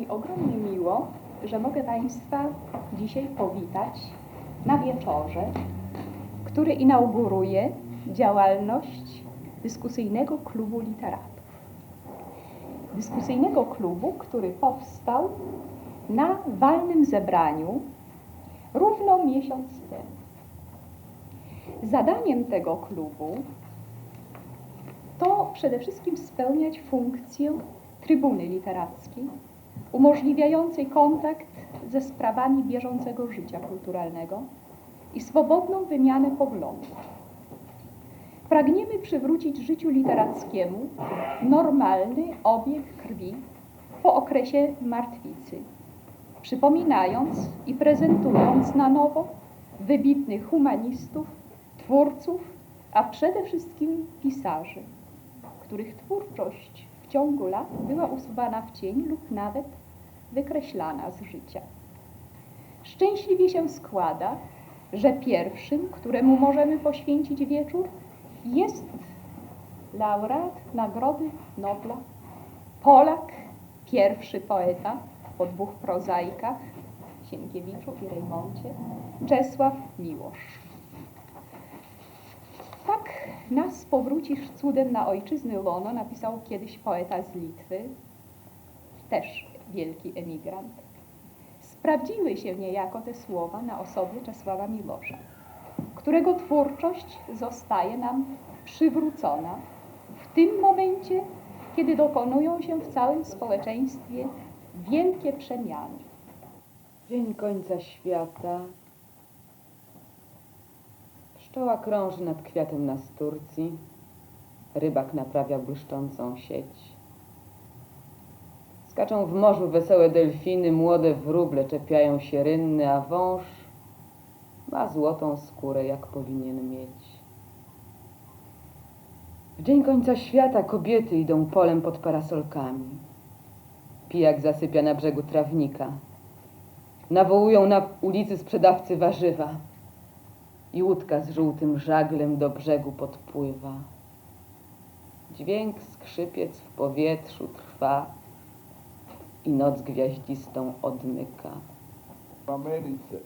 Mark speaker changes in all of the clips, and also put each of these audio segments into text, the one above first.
Speaker 1: mi ogromnie miło, że mogę Państwa dzisiaj powitać na wieczorze, który inauguruje działalność dyskusyjnego klubu literatów. Dyskusyjnego klubu, który powstał na walnym zebraniu równo miesiąc temu. Zadaniem tego klubu to przede wszystkim spełniać funkcję trybuny literackiej, umożliwiającej kontakt ze sprawami bieżącego życia kulturalnego i swobodną wymianę poglądów. Pragniemy przywrócić życiu literackiemu normalny obieg krwi po okresie martwicy, przypominając i prezentując na nowo wybitnych humanistów, twórców, a przede wszystkim pisarzy, których twórczość ciągu lat była usuwana w cień lub nawet wykreślana z życia. Szczęśliwie się składa, że pierwszym, któremu możemy poświęcić wieczór, jest laureat Nagrody Nobla, Polak, pierwszy poeta po dwóch prozaikach, Sienkiewiczu i Rejmoncie, Czesław Miłosz. Nas powrócisz cudem na ojczyzny łono, napisał kiedyś poeta z Litwy, też wielki emigrant. Sprawdziły się niejako te słowa na osobie Czesława Miłosza, którego twórczość zostaje nam przywrócona w tym momencie, kiedy dokonują się w całym społeczeństwie wielkie przemiany.
Speaker 2: Dzień końca świata. Pszczoła krąży nad kwiatem na sturcji. Rybak naprawia błyszczącą sieć. Skaczą w morzu wesołe delfiny, młode wróble czepiają się rynny, a wąż ma złotą skórę, jak powinien mieć. W dzień końca świata kobiety idą polem pod parasolkami. Pijak zasypia na brzegu trawnika. Nawołują na ulicy sprzedawcy warzywa i łódka z żółtym żaglem do brzegu podpływa. Dźwięk skrzypiec w powietrzu trwa i noc gwiaździstą odmyka.
Speaker 3: W Ameryce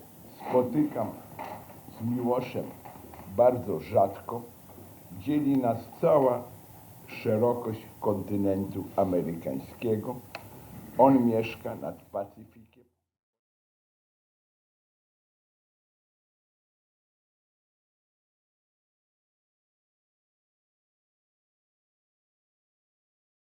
Speaker 3: spotykam z Miłoszem bardzo rzadko. Dzieli nas cała szerokość kontynentu amerykańskiego. On mieszka nad Pacyfikiem.